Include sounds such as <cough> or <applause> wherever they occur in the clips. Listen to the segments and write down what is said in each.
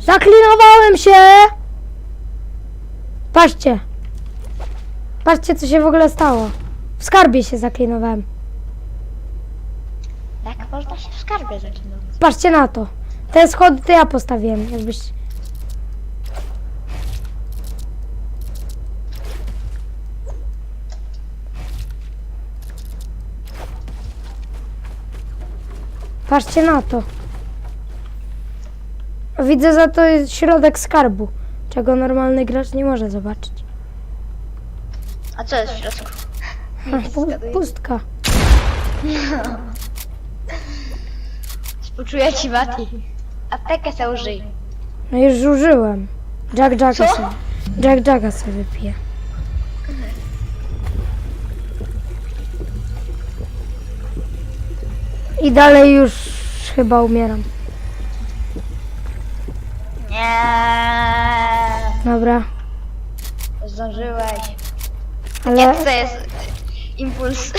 Zaklinowałem się! Patrzcie. Patrzcie, co się w ogóle stało. W skarbie się zaklinowałem. Jak można się w skarbie zaczynać? Patrzcie na to. Te schody to ja postawiłem, jakbyś... Patrzcie na to. Widzę za to jest środek skarbu, czego normalny gracz nie może zobaczyć. A co jest w środku? <laughs> Ha, pu- pustka. <laughs> Współczuję ci, Mati. Aptekę se użyj. No już użyłem. Jack Jacka Co? sobie. Jack Jacka sobie wypiję. I dalej już chyba umieram. Nie. Dobra, Zdążyłeś. ale Jak to jest impuls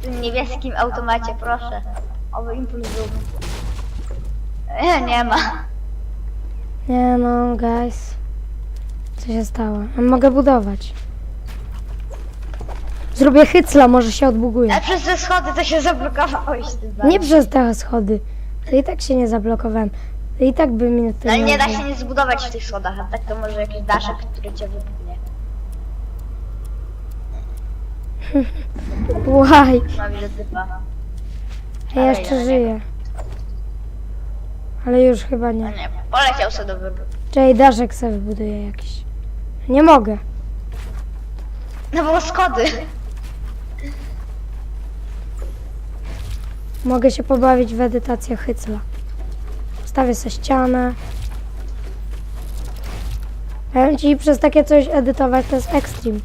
w tym niebieskim automacie, proszę. Oby impuls był. Nie, nie ma. nie no, guys. Co się stało? A mogę budować. Zrobię hycla, może się odbuguje. Ale przez te schody to się zablokowałeś. Ty Nie przez te schody. To i tak się nie zablokowałem. I tak by mnie to No ale nie da się nic zbudować w tych schodach, a tak to może jakiś daszek, który cię wypchnie. <laughs> Łaj, widzę typa. ja jeszcze żyję. Ale już chyba No nie. nie, poleciał sobie do wybuchu. Czekaj, daszek sobie wybuduję jakiś. Nie mogę. No bo schody. Mogę się pobawić w edytację hycla. Stawię sobie ścianę. Powiem ci, przez takie coś edytować to jest extreme.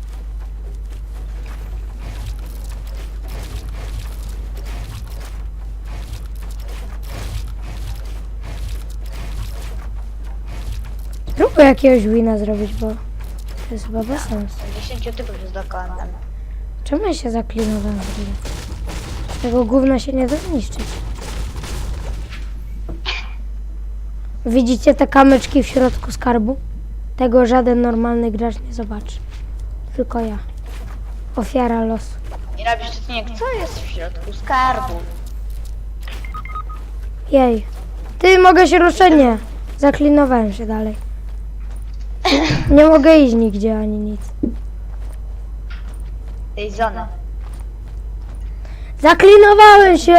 Spróbuję jakiegoś wina zrobić, bo to jest chyba bez sensu. 10 typów jest dookoła. Czemu ja się zaklinowałem w ogóle? Tego gówna się nie da zniszczyć. Widzicie te kamyczki w środku skarbu? Tego żaden normalny gracz nie zobaczy. Tylko ja. Ofiara losu. I robisz odcinek, co jest w środku skarbu? Jej. Ty, mogę się ruszyć? Nie. Zaklinowałem się dalej. Nie mogę iść nigdzie ani nic. Tej zony. Zaklinowałem się!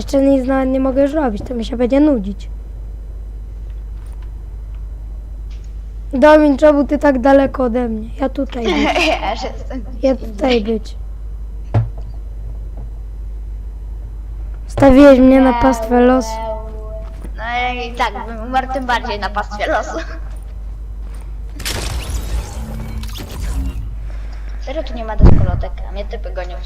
Jeszcze nic nawet nie mogę już robić, to mi się będzie nudzić. Domin, czemu ty tak daleko ode mnie? Ja tutaj <laughs> być. Ja tutaj być. Stawiłeś mnie na pastwę losu. No i tak, bym umarł tym bardziej na pastwie losu. Serio tu nie ma deskolotek, a mnie typy gonią.